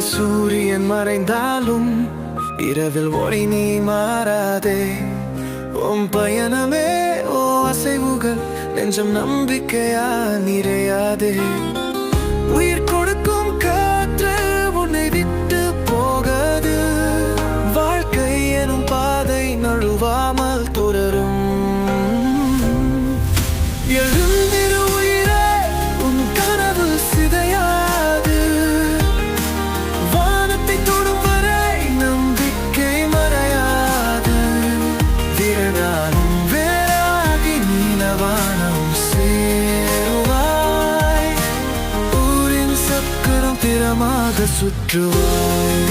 சூரியன் மறைந்தாலும் இரவில் ஒளி நீ மாறாதே. உன் பயணமே ஓ அசைவுகள் நெஞ்சம் நம்பிக்கையா நிறையாதே. உயிர் திறமாக சுற்றுவாய்.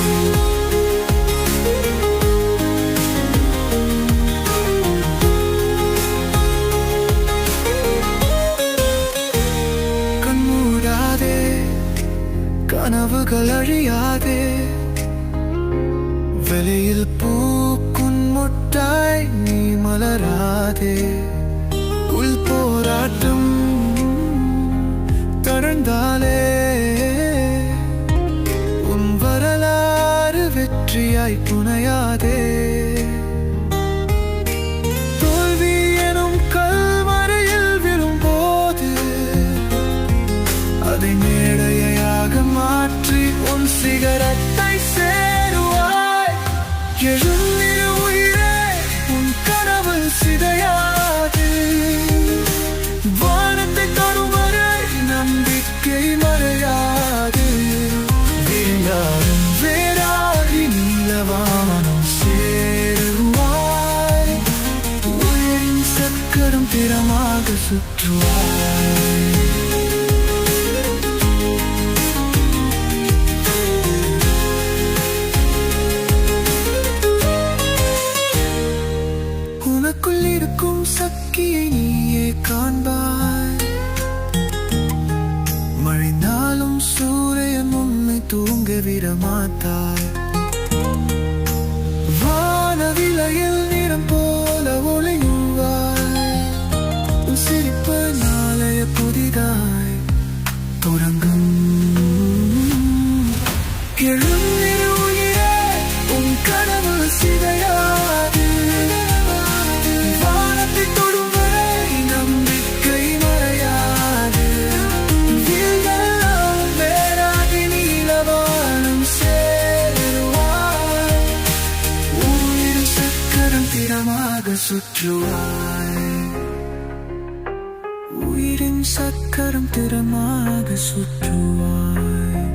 கண்மூடாதே கனவுகள் அழியாதே. வெளியில் பூக்கும் முட்டாய் நீ மலராதே. உள் போராட்டம் தொடர்ந்தாலே வெற்றியாய் புனையாதே. தோல்வி எனும் கல்வரையில் விழும்போது அதை மேடையாக மாற்றி உன் சிகரத்தை சேருவாய். எழுந்திரு திறமாக சுற்றுவாய் உனக்குள் இருக்கும் சக்தியை நீயே காண்பாய். மழைந்தாலும் சூரியன் உன்னை தூங்க விட சக்கரம் சுற்றுவாய். உயிரின் சக்கரம் திறமாக சுற்றுவாய்.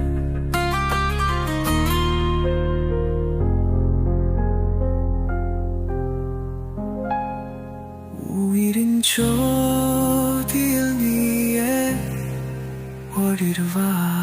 உயிரின் ஜோதியில் நீயே ஓடிடுவாய்.